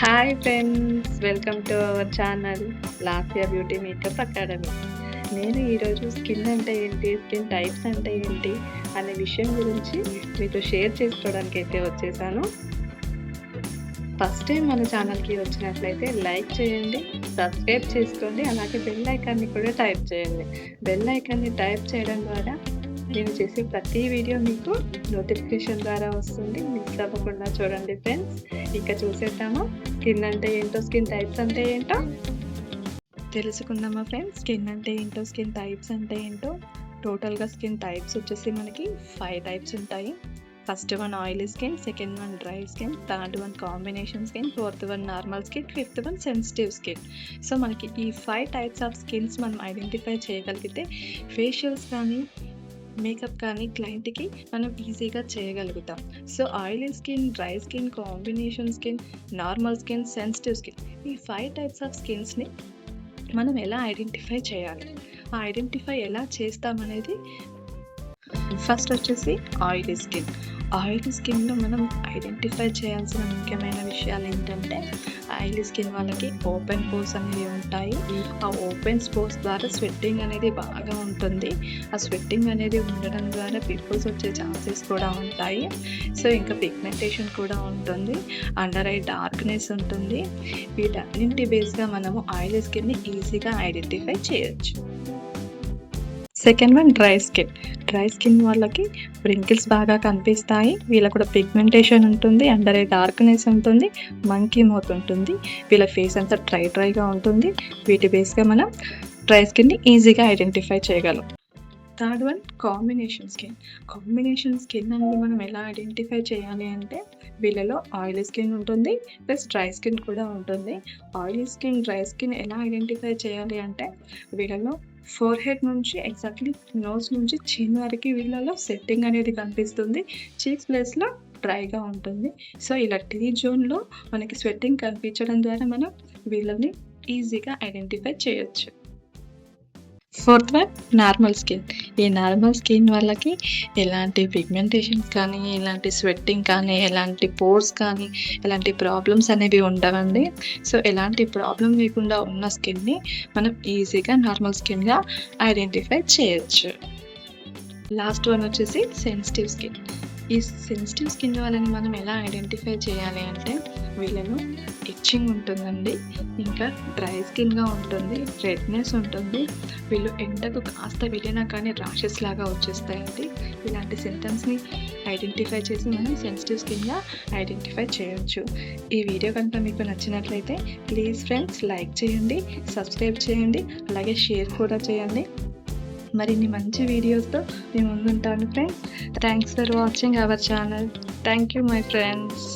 Hi friends welcome to our channel Lasya beauty makeup academy నేను ఈరోజు skin అంటే ఏంటి స్కిన్ టైప్స్ అంటే ఏంటి అనే విషయం గురించి మీతో షేర్ చేసుకోవడానికి అయితే వచ్చేసాను. ఫస్ట్ టైం మన ఛానల్కి వచ్చినట్లయితే లైక్ చేయండి సబ్స్క్రైబ్ చేసుకోండి అలాగే బెల్ ఐకాన్ని కూడా టైప్ చేయండి. బెల్ ఐకాన్ని టైప్ చేయడం ద్వారా నేను చేసే ప్రతి వీడియో మీకు నోటిఫికేషన్ ద్వారా వస్తుంది. మిస్ అవ్వకుండా చూడండి ఫ్రెండ్స్ ఇంకా చూసేద్దామా? స్కిన్ అంటే ఏంటో స్కిన్ టైప్స్ అంటే ఏంటో తెలుసుకుందామా ఫ్రెండ్స్ స్కిన్ అంటే ఏంటో? స్కిన్ టైప్స్ అంటే ఏంటో? టోటల్గా స్కిన్ టైప్స్ వచ్చేసి మనకి ఫైవ్ టైప్స్ ఉంటాయి. First one oily skin second one dry skin third one combination skin fourth one normal skin fifth one sensitive skin so మనకి ఈ ఫైవ్ టైప్స్ ఆఫ్ స్కిన్స్ మనం identify చేయగలిగితే ఫేషియల్స్ కానీ makeup కానీ క్లయింట్కి మనం ఈజీగా చేయగలుగుతాం. So oily skin dry skin combination skin normal skin sensitive skin ఈ ఫైవ్ టైప్స్ ఆఫ్ స్కిన్స్ని మనం ఎలా ఐడెంటిఫై చేయాలి? ఆ ఐడెంటిఫై ఎలా చేస్తామనేది ఫస్ట్ వచ్చేసి ఆయిలీ స్కిన్ ఆయిలీ స్కిన్లో మనం ఐడెంటిఫై చేయాల్సిన ముఖ్యమైన విషయాలు ఏంటంటే ఆయిలీ స్కిన్ వాళ్ళకి ఓపెన్ పోర్స్ అనేవి ఉంటాయి. ఆ ఓపెన్ పోర్స్ ద్వారా స్వెట్టింగ్ అనేది బాగా ఉంటుంది. ఆ స్వెట్టింగ్ అనేది ఉండడం ద్వారా పింపుల్స్ వచ్చే ఛాన్సెస్ కూడా ఉంటాయి. సో ఇంకా పిగ్మెంటేషన్ కూడా ఉంటుంది. అండర్ ఐ డార్క్నెస్ ఉంటుంది. వీటన్నింటి బేస్గా మనము ఆయిలీ స్కిన్ని ఈజీగా ఐడెంటిఫై చేయొచ్చు. Second one dry skin dry skin వాళ్ళకి రింకిల్స్ బాగా కనిపిస్తాయి. వీళ్ళకి కూడా పిగ్మెంటేషన్ ఉంటుంది అండర్ డార్క్నెస్ ఉంటుంది మంకీ మౌత్ ఉంటుంది. వీళ్ళ ఫేస్ అంతా డ్రై డ్రైగా ఉంటుంది. వీటి బేస్గా మనం డ్రై స్కిన్ని ఈజీగా ఐడెంటిఫై చేయగలం. Third one combination skin combination skin అనేది మనం ఎలా ఐడెంటిఫై చేయాలి అంటే వీళ్ళలో ఆయిలీ స్కిన్ ఉంటుంది ప్లస్ డ్రై స్కిన్ కూడా ఉంటుంది. ఆయిలీ స్కిన్ డ్రై స్కిన్ ఎలా ఐడెంటిఫై చేయాలి అంటే వీళ్ళలో ఫోర్ హెడ్ నుంచి ఎగ్జాక్ట్లీ నోస్ నుంచి చిన్ వరకు వీళ్ళలో సెట్టింగ్ అనేది కనిపిస్తుంది. చీక్స్ ప్లేస్లో డ్రైగా ఉంటుంది. సో ఇలా టీ జోన్లో మనకి స్వెట్టింగ్ కనిపించడం ద్వారా మనం వీళ్ళని ఈజీగా ఐడెంటిఫై చేయొచ్చు. ఫోర్త్ వన్ నార్మల్ స్కిన్ ఈ నార్మల్ స్కిన్ వాళ్ళకి ఎలాంటి పిగ్మెంటేషన్స్ కానీ ఎలాంటి స్వెట్టింగ్ కానీ ఎలాంటి పోర్స్ కానీ ఎలాంటి ప్రాబ్లమ్స్ అనేవి ఉండవండి. సో ఎలాంటి ప్రాబ్లం లేకుండా ఉన్న స్కిన్ని మనం ఈజీగా నార్మల్ స్కిన్గా ఐడెంటిఫై చేయొచ్చు. లాస్ట్ వన్ వచ్చేసి సెన్సిటివ్ స్కిన్. ఈ సెన్సిటివ్ స్కిన్ వాళ్ళని మనం ఎలా ఐడెంటిఫై చేయాలి అంటే వీళ్ళను ఇచ్చింగ్ ఉంటుందండి. ఇంకా డ్రై స్కిన్గా ఉంటుంది రెడ్నెస్ ఉంటుంది. వీళ్ళు ఎండకు కాస్త వెళ్ళినా కానీ ర్యాషెస్ లాగా వచ్చేస్తాయండి. ఇలాంటి సింటమ్స్ని ఐడెంటిఫై చేసి మనం సెన్సిటివ్ స్కిన్గా ఐడెంటిఫై చేయొచ్చు. ఈ వీడియో కనుక మీకు నచ్చినట్లయితే ప్లీజ్ ఫ్రెండ్స్ లైక్ చేయండి సబ్స్క్రైబ్ చేయండి అలాగే షేర్ కూడా చేయండి. మరిన్ని మంచి వీడియోస్తో నేను ముందుంటాను friends. Thanks for watching our channel. Thank you my friends.